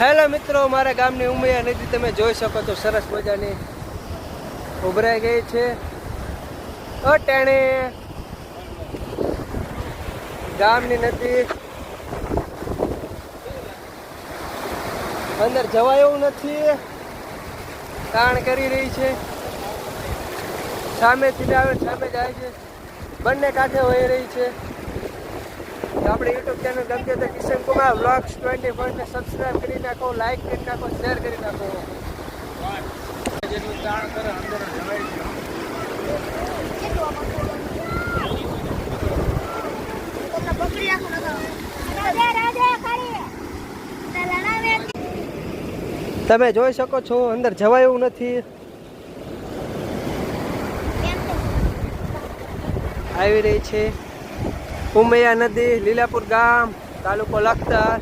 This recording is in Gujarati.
હેલો મિત્રો, મારા ગામની ઉમૈયા નદી તમે જોઈ શકો છો, સરસ મજાની ઉભરાઈ ગઈ છે. અટાણે ગામની નદી. અંદર જવાય એવું નથી. તાણ કરી રહી છે. સામેથી આવે, સામે જાય છે. બંને કાંઠે વહી રહી છે. તો આપણે યુટ્યુબ ચેનલ ગમતી તો કિશન કુમાર વ્લોગ્સ ટ્વેન્ટી ફોરને સબસ્ક્રાઈબ કરી નાખો લાઈક કરી નાખો શેર કરી નાખો. તમે જોઈ શકો છો, અંદર જવાય એવું નથી. આવી રહી છે. ઉમૈયા નદી લીલાપુર ગામ તાલુકો લખતર.